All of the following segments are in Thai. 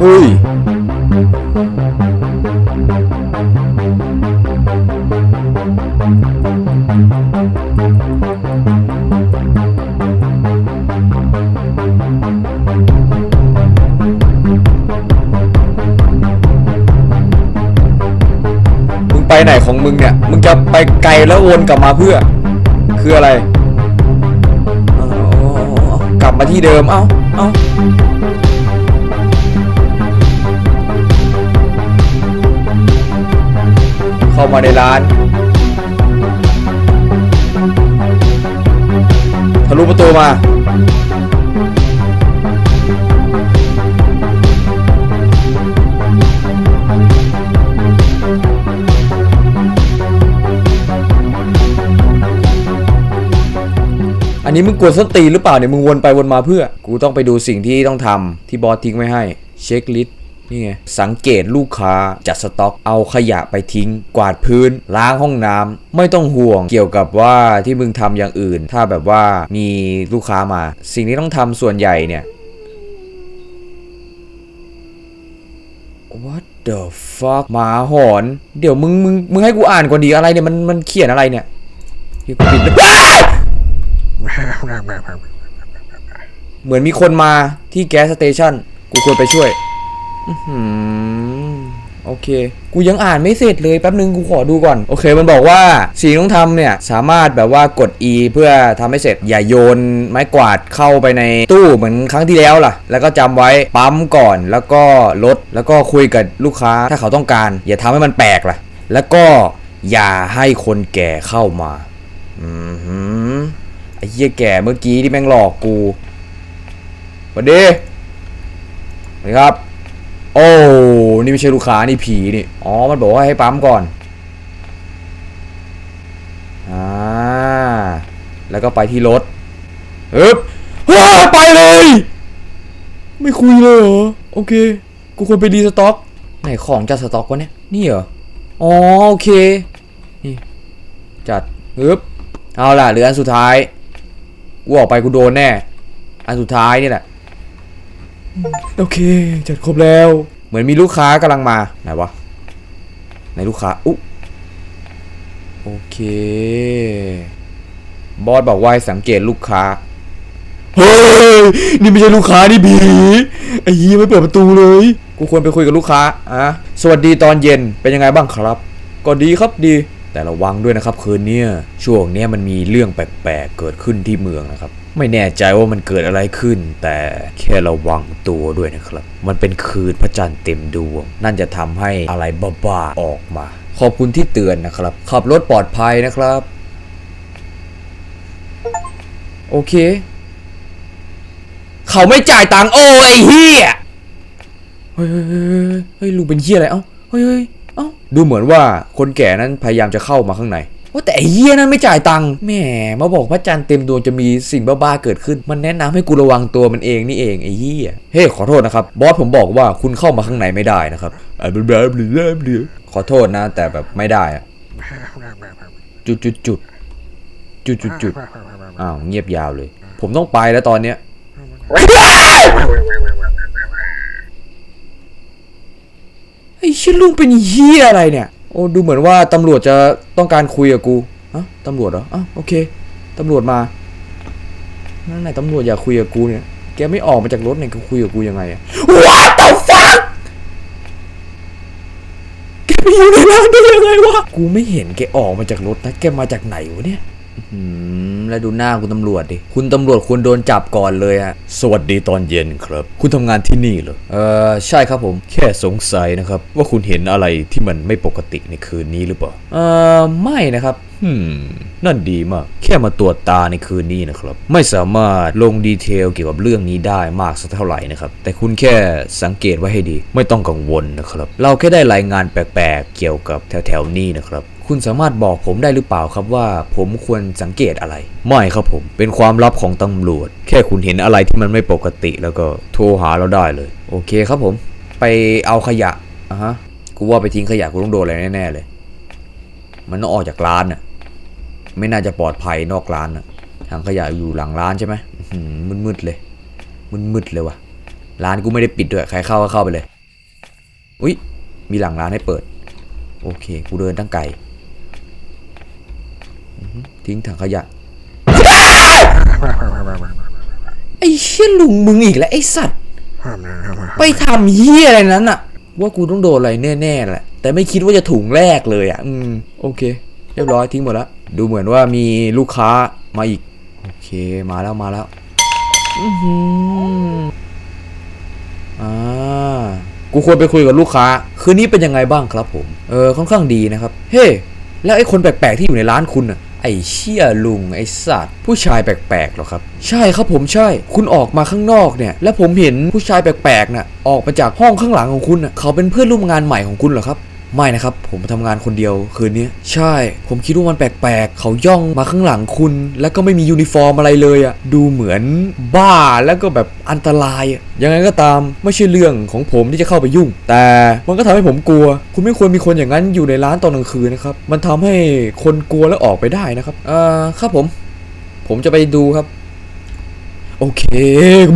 เฮ้ยมึงไปไหนของมึงเนี่ย มึงจะไปไกลแล้ววนกลับมาเพื่อ คืออะไร กลับมาที่เดิม เอ้า เอ้า มาในร้าน ทะลุประตูมา อันนี้มึงกวนสตีหรือเปล่าเนี่ยมึงวนไปวนมาเพื่อ กูต้องไปดูสิ่งที่ต้องทำที่บอสทิ้งไว้ให้ เช็คลิสต์ นี่ไงสังเกตลูกค้าจัดสต็อกเอาขยะไปทิ้ง กวาดพื้น ล้างห้องน้ำไม่ต้องห่วงเกี่ยวกับว่าที่มึงทำอย่างอื่น ถ้าแบบว่ามีลูกค้ามา สิ่งที่ต้องทำส่วนใหญ่เนี่ย What the fuck หมาหอน เดี๋ยวมึงมึงมึงให้กูอ่านก่อนดีอะไรเนี่ยมันมันเขียนอะไรเนี่ยที่กูปิดเหมือนมีคนมาที่แก๊สสเตชันกูควรไปช่วย โอเค กูยังอ่านไม่เสร็จเลยแป๊บนึงกูขอดูก่อน โอเค มันบอกว่าสิ่งที่ต้องทำเนี่ย สามารถแบบว่ากด E เพื่อทำให้เสร็จ อย่าโยนไม้กวาดเข้าไปในตู้เหมือนครั้งที่แล้วล่ะ แล้วก็จำไว้ปั๊มก่อนแล้วก็ลดแล้วก็คุยกับลูกค้าถ้าเขาต้องการ อย่าทำให้มันแปลกล่ะ แล้วก็อย่าให้คนแก่เข้ามา อือหือไอ้เหี้ยแก่เมื่อกี้ที่แม่งหลอกกูสวัสดีสวัสดีครับ โอ้นี่ไม่ใช่ลูกค้านี่ผีนี่อ๋อมันบอกว่าให้ปั๊มก่อนอ่าแล้วก็ไปที่รถฮึบฮ้ยไปเลย ไม่คุยเลยเหรอโอเค กูควรไปรีสต็อกไหนของจัดสต็อกวะเนี่ยนี่เหรออ๋อโอเคนี่จัดฮึบเอาล่ะเหลืออันสุดท้ายกูออกไปกูโดนแน่ อันสุดท้ายนี่แหละ โอเค จัดครบแล้ว เหมือนมีลูกค้ากำลังมาไหนวะไหนลูกค้าอุ๊โอเคบอสบอกว่าสังเกตลูกค้าเฮ้ยนี่ไม่ใช่ลูกค้านี่ผีไอ้ยี่ไม่เปิดประตูเลย กูควรไปคุยกับลูกค้าอะสวัสดีตอนเย็นเป็นยังไงบ้างครับ ก็ดีครับดี แต่ระวังด้วยนะครับคืนนี้ช่วงนี้มันมีเรื่องแปลกๆเกิดขึ้นที่เมืองนะครับ ไม่แน่ใจว่ามันเกิดอะไรขึ้น แต่แค่ระวังตัวด้วยนะครับ มันเป็นคืนพระจันทร์เต็มดวง นั่นจะทำให้อะไรบ้าๆออกมา ขอบคุณที่เตือนนะครับ ขับรถปลอดภัยนะครับ โอเค เขาไม่จ่ายตังค์โอ้ยเฮียเฮ้ยเฮ้ยเฮ้ยเฮ้ยลุงเป็นเฮียอะไรเอ้าเฮ้ยเฮ้ยเอ้าดูเหมือนว่าคนแก่นั้นพยายามจะเข้ามาข้างใน ว่าแต่ไอ้เฮียนั้นไม่จ่ายตังค์แหมมาบอกพระจันทร์เต็มดวงจะมีสิ่งบ้าๆเกิดขึ้น มันแนะนำให้กูระวังตัวมันเองนี่เองไอ้เฮียเฮ้ยขอโทษนะครับบอสผมบอกว่าคุณเข้ามาข้างในไม่ได้นะครับอะบลาบลาบลาบลาขอโทษนะ แต่แบบไม่ได้อะจุดจุดจุดจุดจุดจุดอ้าวเงียบยาวเลย ผมต้องไปแล้วตอนเนี้ยไอ้ชิลุงเป็นเฮียอะไรเนี่ย โอ้ดูเหมือนว่าตำรวจจะต้องการคุยกับกูอะตำรวจเหรออะโอเคตำรวจมานั่นไหนตำรวจอยากคุยกับกูเนี่ยแกไม่ออกมาจากรถเนี่ยกูคุยกับกูยังไงอะ What the fuck แกไปอยู่ในร้านได้ยังไงวะ กูไม่เห็นแกออกมาจากรถนะ แกมาจากไหนวะเนี่ยอื แล้วดูหน้าคุณตำรวจดิ คุณตำรวจควรโดนจับก่อนเลยอะสวัสดีตอนเย็นครับ คุณทำงานที่นี่เหรอ เออใช่ครับผม แค่สงสัยนะครับ ว่าคุณเห็นอะไรที่มันไม่ปกติในคืนนี้หรือเปล่า เออไม่นะครับ อืม นั่นดีมาก แค่มาตรวจตาในคืนนี้นะครับ ไม่สามารถลงดีเทลเกี่ยวกับเรื่องนี้ได้มากสักเท่าไหร่นะครับ แต่คุณแค่สังเกตไว้ให้ดี ไม่ต้องกังวลนะครับ เราแค่ได้รายงานแปลกๆ เกี่ยวกับแถวๆนี้นะครับ คุณสามารถบอกผมได้หรือเปล่าครับว่า ผมควรสังเกตอะไร ไม่ครับผม เป็นความลับของตำรวจ แค่คุณเห็นอะไรที่มันไม่ปกติแล้วก็โทรหาเราได้เลย โอเคครับผม ไปเอาขยะอะฮะ กูว่าไปทิ้งขยะกูต้องโดนอะไรแน่ๆเลย มันต้องออกจากร้านน่ะ ไม่น่าจะปลอดภัยนอกร้านน่ะถังขยะอยู่หลังร้านใช่ไหมหมืดๆเลย มืดๆเลยว่ะ ร้านกูไม่ได้ปิดด้วย ใครเข้าก็เข้าไปเลย อุ้ยมีหลังร้านให้เปิด โอเค กูเดินตั้งไกล ทิ้งถังขยะไอ้เชี่ยลุงมึงอีกแล้วไอ้สัตว์ไปทำเฮียอะไรนั้นอะว่ากูต้องโดนอะไรแน่ๆแหละแต่ไม่คิดว่าจะถุงแรกเลยอะอืมโอเค เรียบร้อยทิ้งหมดแล้วดูเหมือนว่ามีลูกค้ามาอีก โอเคมาแล้วมาแล้วอือหืออ่ากูควรไปคุยกับลูกค้า คืนนี้เป็นยังไงบ้างครับผม เออค่อนข้างดีนะครับ เฮ้แล้วไอ้คนแปลกๆที่อยู่ในร้านคุณน่ะ ไอ้เชี่ยลุงไอ้สัตว์ ผู้ชายแปลกๆหรอครับ ใช่ครับผมใช่ คุณออกมาข้างนอกเนี่ย แล้วผมเห็นผู้ชายแปลกๆน่ะออกมาจากห้องข้างหลังของคุณน่ะเขาเป็นเพื่อนร่วมงานใหม่ของคุณเหรอครับ ไม่นะครับ ผมทำงานคนเดียวคืนนี้ใช่ ผมคิดว่ามันแปลกๆ เขาย่องมาข้างหลังคุณ แล้วก็ไม่มียูนิฟอร์มอะไรเลยอะดูเหมือนบ้าแล้วก็แบบอันตราย ยังไงก็ตามไม่ใช่เรื่องของผมที่จะเข้าไปยุ่ง แต่มันก็ทำให้ผมกลัว คุณไม่ควรมีคนอย่างนั้นอยู่ในร้านตอนกลางคืนนะครับ มันทำให้คนกลัวแล้วออกไปได้นะครับเอ่อครับผม ผมจะไปดูครับ โอเค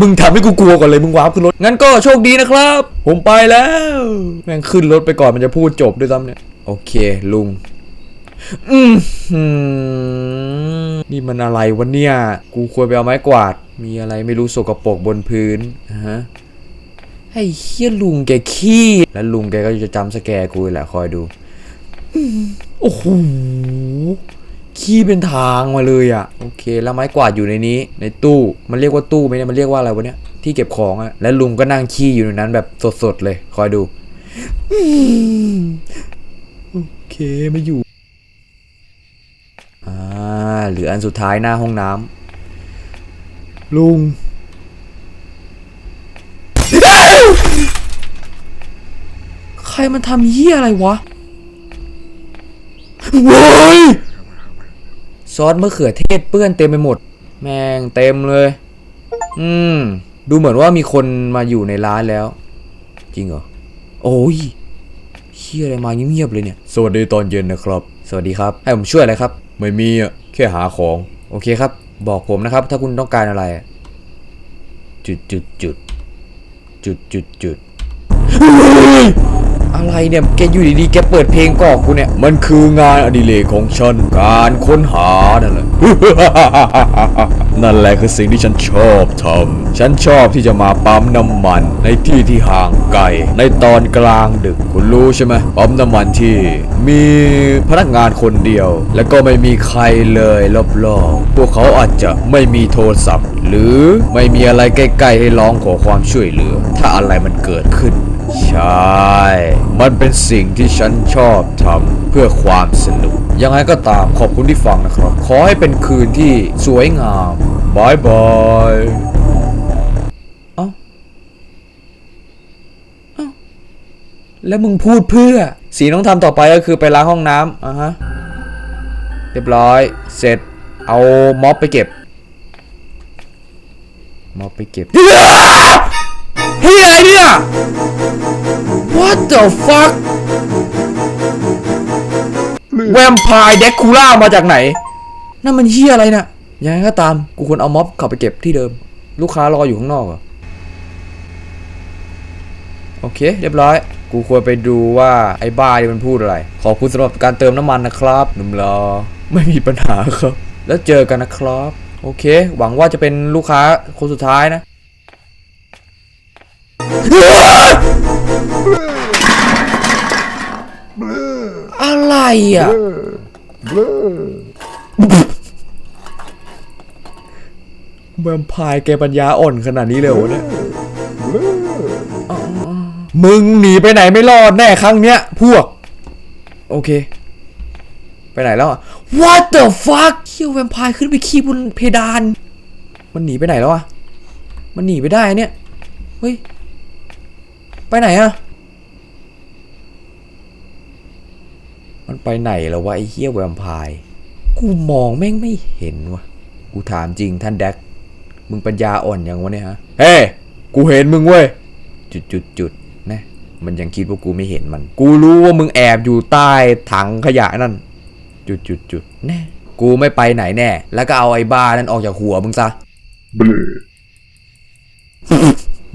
มึงทำให้กูกลัวก่อนเลย มึงวาร์ปขึ้นรถ งั้นก็โชคดีนะครับ ผมไปแล้ว แม่งขึ้นรถไปก่อนมันจะพูดจบด้วยซ้ำเนี่ย โอเค ลุง อืมนี่มันอะไรวะเนี่ย กูควรไปเอาไม้กวาด มีอะไรไม่รู้สกปรกบนพื้นฮะไอ้เฮียลุงแกขี้ แล้วลุงแกก็จะจำสแกร์กูแหละคอยดู โอ้โห ขี้เป็นทางมาเลยอะ่ะโอเค แล้วไม้กวาดอยู่ในนี้ ในตู้มันเรียกว่าตู้ไหมเนี่ยมันเรียกว่าอะไรวะเนี่ยที่เก็บของอะ่ะแล้วลุงก็นั่งขี้อยู่ในนั้นแบบสดๆเลย คอยดูโอเคไม่อยู่อ่าเหลืออันสุดท้ายหน้าห้องน้ำลุงใครมันทำเหี้ยอะไรวะโว้ย ซอสมะเขือเทศเปื้อนเต็มไปหมด แม่งเต็มเลย อืม ดูเหมือนว่ามีคนมาอยู่ในร้านแล้ว จริงเหรอ โอ้ยเชี่ยอะไรมาเงียบๆเลยเนี่ย สวัสดีตอนเย็นนะครับ สวัสดีครับ ให้ผมช่วยอะไรครับ ไม่มีอะ แค่หาของ โอเคครับ บอกผมนะครับ ถ้าคุณต้องการอะไรอะจุดจุดจุดจุดจุดจุด อะไรเนี่ยแกอยู่ดีๆแกเปิดเพลงกอกกูเนี่ย มันคืองานอดิเรกของฉันการค้นหานั่นแหละนั่นแหละคือสิ่งที่ฉันชอบทำฉันชอบที่จะมาปั๊มน้ำมัน ในที่ที่ห่างไกล ในตอนกลางดึกคุณรู้ใช่ไหมปั๊มน้ำมันที่ มีพนักงานคนเดียว แล้วก็ไม่มีใครเลยรอบๆพวกเขาอาจจะไม่มีโทรศัพท์ หรือไม่มีอะไรใกล้ๆให้ร้องขอความช่วยเหลือ ถ้าอะไรมันเกิดขึ้น ใช่ มันเป็นสิ่งที่ฉันชอบทำเพื่อความสนุก ยังไงก็ตามขอบคุณที่ฟังนะครับ ขอให้เป็นคืนที่สวยงามบายบายเอ้าเอ้าแล้วมึงพูดเพื่อ สีต้องทำต่อไปก็คือไปล้างห้องน้ำอะฮะ เรียบร้อย เสร็จ เอาม็อบไปเก็บ ม็อบไปเก็บ เฮ้ยอะไรเนี่ย What the fuck แวมไพร์เดคูล่ามาจากไหน นั่นมันเฮียอะไรนะ่ะยังไงก็ตาม กูควรเอาม็อบเขับไปเก็บที่เดิม ลูกค้ารออยู่ข้างนอกเหรอ โอเค เรียบร้อย กูควรไปดูว่าไอ้บ้านี่มันพูดอะไร ขอบคุณสำหรับการเติมน้ำมันนะครับ หนุ่มรอ ไม่มีปัญหาครับ แล้วเจอกันนะครับ โอเค หวังว่าจะเป็นลูกค้าคนสุดท้ายนะ อะไรอะแวมพร์แกปัญญาอ่อนขนาดนี้เลยเหรอวะเนี่ยมึงหนีไปไหนไม่รอดแน่ครั้งเนี้ย พวก โอเค ไปไหนแล้วอะ What the fuck เฮียวแวมพร์ขึ้นไปขี้บนเพดาน มันหนีไปไหนแล้วอะ มันหนีไปได้เนี่ย เฮ้ย ไปไหนอะมันไปไหนแล้ววะไอ้เฮี้ยแวมพร์กูมองแม่งไม่เห็นวะกูถามจริงท่านแดก มึงปัญญาอ่อนอยังวะเนี่ยฮะ เฮ้กูเห็นมึงเว้ย จุดจุดจุดนะ มันยังคิดว่ากูไม่เห็นมัน กูรู้ว่ามึงแอบอยู่ใต้ถังขยะนั่น จุดจุดจุดแน่กูไม่ไปไหนแน่ แล้วก็เอาไอ้บ้านั่นออกจากหัวมึงซะ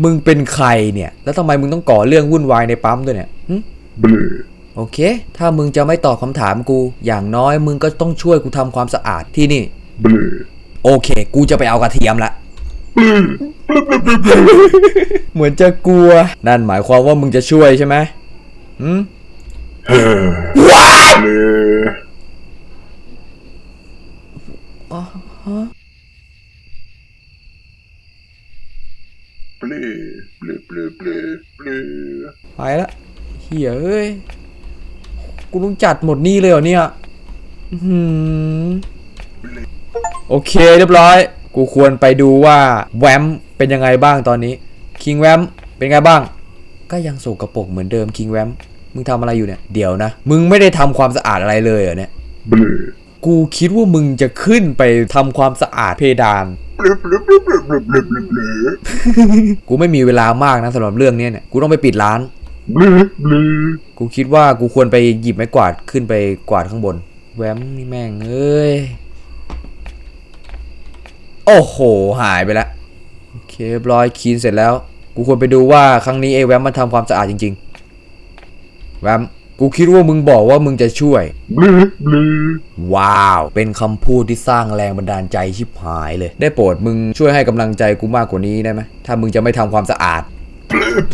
มึงเป็นใครเนี่ย แล้วทำไมมึงต้องก่อเรื่องวุ่นวายในปั๊มด้วยเนี่ยหึ blue, โอเค ถ้ามึงจะไม่ตอบคำถามกู อย่างน้อยมึงก็ต้องช่วยกูทำความสะอาดที่นี่ blue, โอเค กูจะไปเอากระเทียมละ เหมือนจะกลัว นั่นหมายความว่ามึงจะช่วยใช่ไหมหืม blue, blue, blue, blue, blue, blue. ไปละเฮียเอ้ย กูต้องจัดหมดนี่เลยเหรอเนี่ยอื้อหือโอเคเรียบร้อย กูควรไปดูว่าแวมเป็นยังไงบ้างตอนนี้ คิงแวมเป็นไงบ้าง ก็ยังสกรปรกเหมือนเดิมคิงแวมมึงทำอะไรอยู่เนี่ย เดี๋ยวนะ มึงไม่ได้ทำความสะอาดอะไรเลยเหรอเนี่ย blue, กูคิดว่ามึงจะขึ้นไปทำความสะอาดเพดาน กูไม่มีเวลามากนะสำหรับเรื่องนี้เนี่ย กูต้องไปปิดร้าน กูคิดว่ากูควรไปหยิบไม้กวาดขึ้นไปกวาดข้างบนแหวมนี่แม่งเอ้ย โอ้โห หายไปแล้วโอเคเรียบร้อยคีนเสร็จแล้ว กูควรไปดูว่าครั้งนี้เอ้แวมมันทำความสะอาดจริง ๆ แวม กูคิดว่ามึงบอกว่ามึงจะช่วย blue, blue, ว้าว เป็นคำพูดที่สร้างแรงบันดาลใจชิบหายเลย ได้โปรดมึงช่วยให้กำลังใจกูมากกว่านี้ได้ไหมถ้ามึงจะไม่ทำความสะอาดก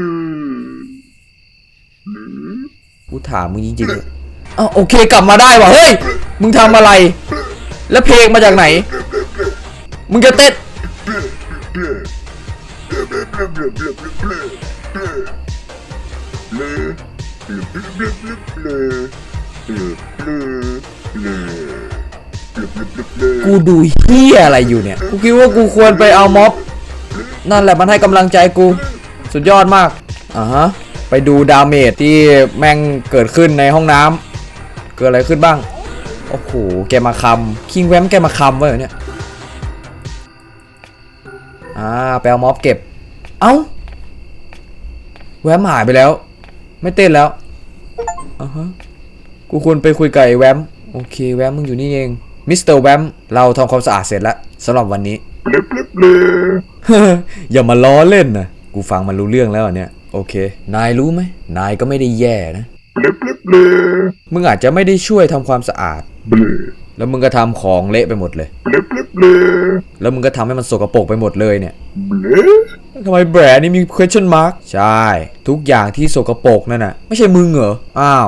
ู ถามมึงจริงๆเลยอ้าวโอเคกลับมาได้ว่ะเฮ้ยมึงทำอะไร แล้วเพลงมาจากไหน มึงจะเต้นกูดูเฮียอะไรอยู่เนี่ย กูคิดว่ากูควรไปเอาม็อบ นั่นแหละมันให้กำลังใจกู สุดยอดมากอ่าฮะ ไปดูดาเมจที่แม่งเกิดขึ้นในห้องน้ำเกิดอะไรขึ้นบ้าง โอ้โห แกมาคำคิงแวมแกมาคำไว้เหรอเนี่ย อ่าไปเอาม็อบเก็บ เอ้า แวมหายไปแล้ว ไม่เต้นแล้วอ่าฮะ กูควรไปคุยกับไอ้แวม โอเค แวมมึงอยู่นี่เอง มิสเตอร์แวม เราทำความสะอาดเสร็จแล้วสำหรับวันนี้ อย่ามาล้อเล่นนะ กูฟังมันรู้เรื่องแล้วเนี่ย โอเค นายรู้ไหม นายก็ไม่ได้แย่นะ Blue, blue, blue, มึงอาจจะไม่ได้ช่วยทำความสะอาด blue, แล้วมึงก็ทำของเละไปหมดเลย blue, blue, blue, แล้วมึงก็ทำให้มันสกปรกไปหมดเลยเนี่ย blue. ทำไมแบรนด์นี่มี question mark ใช่ ทุกอย่างที่สกปรกนั่นน่ะ ไม่ใช่มึงเหรอ อ้าว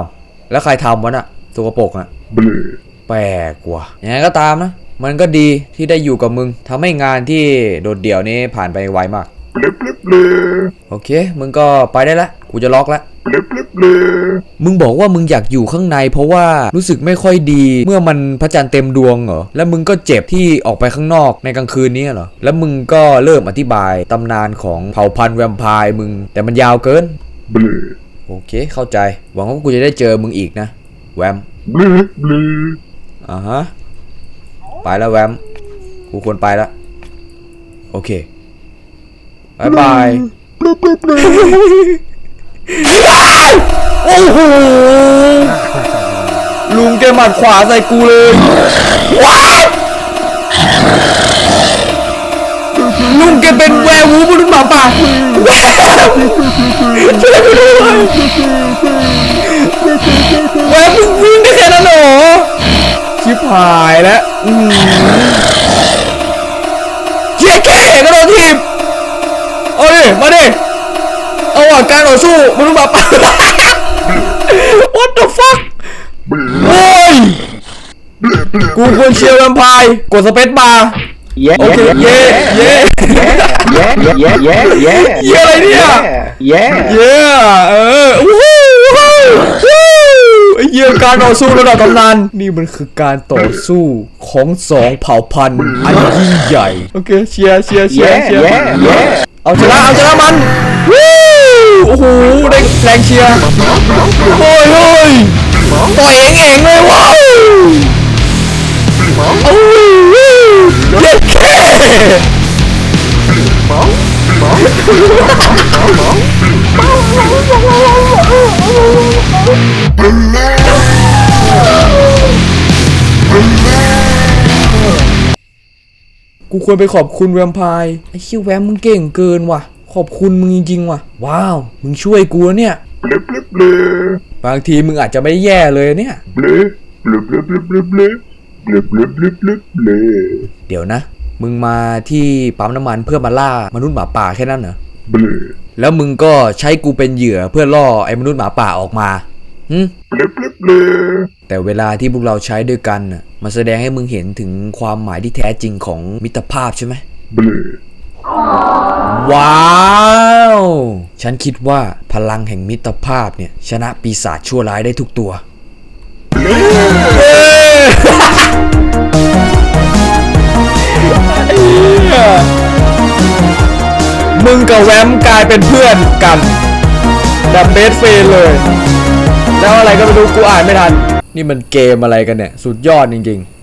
แล้วใครทำวะน่ะสกปรกอะ blue, แปลกว่ะยังไงก็ตามนะ มันก็ดีที่ได้อยู่กับมึงทำให้งานที่โดดเดี่ยวนี้ผ่านไปไวมาก blue, blue, blue, โอเค มึงก็ไปได้ละ กูจะล็อกละ blue, blue, blue, มึงบอกว่ามึงอยากอยู่ข้างในเพราะว่ารู้สึกไม่ค่อยดี เมื่อมันพระจันทร์เต็มดวงเหรอ แล้วมึงก็เจ็บที่ออกไปข้างนอกในกลางคืนนี้เหรอ แล้วมึงก็เริ่มอธิบายตำนานของเผ่าพันธุ์แวมไพร์มึง แต่มันยาวเกิน blue, โอเค เข้าใจ หวังว่ากูจะได้เจอมึงอีกนะ แวม blue, blue, อ่าฮะ ไปแล้วแวม กูควรไปแล้ว โอเค บายบายโอ้โหลุงแกหมัดขวาใส่กูเลยว้าลุงแกเป็นแวร์วูฟหรือเปล่าป่าช่วยกูด้วยแวร์มึงวิ่งได้แค่นั้นเหรอชิบหายแล้วเจ๊แก่กระโดดทีบ มาดิเอาอะการต่อสู้มนุษย์หมาป่า What the fuck โอ้ยกูควรเชียร์แวมไพร์กดสเปซบาร์ Yeah, โอเคเย่เย่ yeah, yeah, yeah, yeah, yeah. เย่อะไรเนี่ย Yeah. เย่เออวู้ฮู้วู้ฮู้ไอ้เยี่ยการต่อสู้ระดับตำนานนี่มันคือการต่อสู้ของสองเผ่าพันธุ์อันยิ่งใหญ่ โอเคเชียร์เชียร์เชียร์ Yeah, เชียร์ yeah, yeah. เอาชนะเอาชนะมันวู้โอ้โหได้แรงเชียร์โอ้ยเฮ้ยต่อยเองเองเลยว้าวโอ้ยเย็ดแค่ กูควรไปขอบคุณแวมไพร์ไอ้ชิวแวมมึงเก่งเกินว่ะ ขอบคุณมึงจริงๆว่ะ ว้าว มึงช่วยกูเนี่ยเบลเบลเบลบางทีมึงอาจจะไม่แย่เลยเนี่ยเบลเบลเบลเบลเบลเบลเบลเบลเบลเบลเบเดี๋ยวนะ มึงมาที่ปั๊มน้ำมันเพื่อมาล่ามนุษย์หมาป่าแค่นั้นเหรอเบแล้วมึงก็ใช้กูเป็นเหยื่อเพื่อล่อไอ้มนุษย์หมาป่าออกมา หึเบลเบลเบลแต่เวลาที่พวกเราใช้ด้วยกันน่ะมันแสดงให้มึงเห็นถึงความหมายที่แท้จริงของมิตรภาพใช่ไหมเบลว้าว ฉันคิดว่าพลังแห่งมิตรภาพเนี่ย ชนะปีศาจชั่วร้ายได้ทุกตัว มึงกับแวมกลายเป็นเพื่อนกันแบบเบสเฟนเลย แล้วอะไรก็ไม่รู้กูอ่านไม่ทัน นี่มันเกมอะไรกันเนี่ย สุดยอดจริง ๆ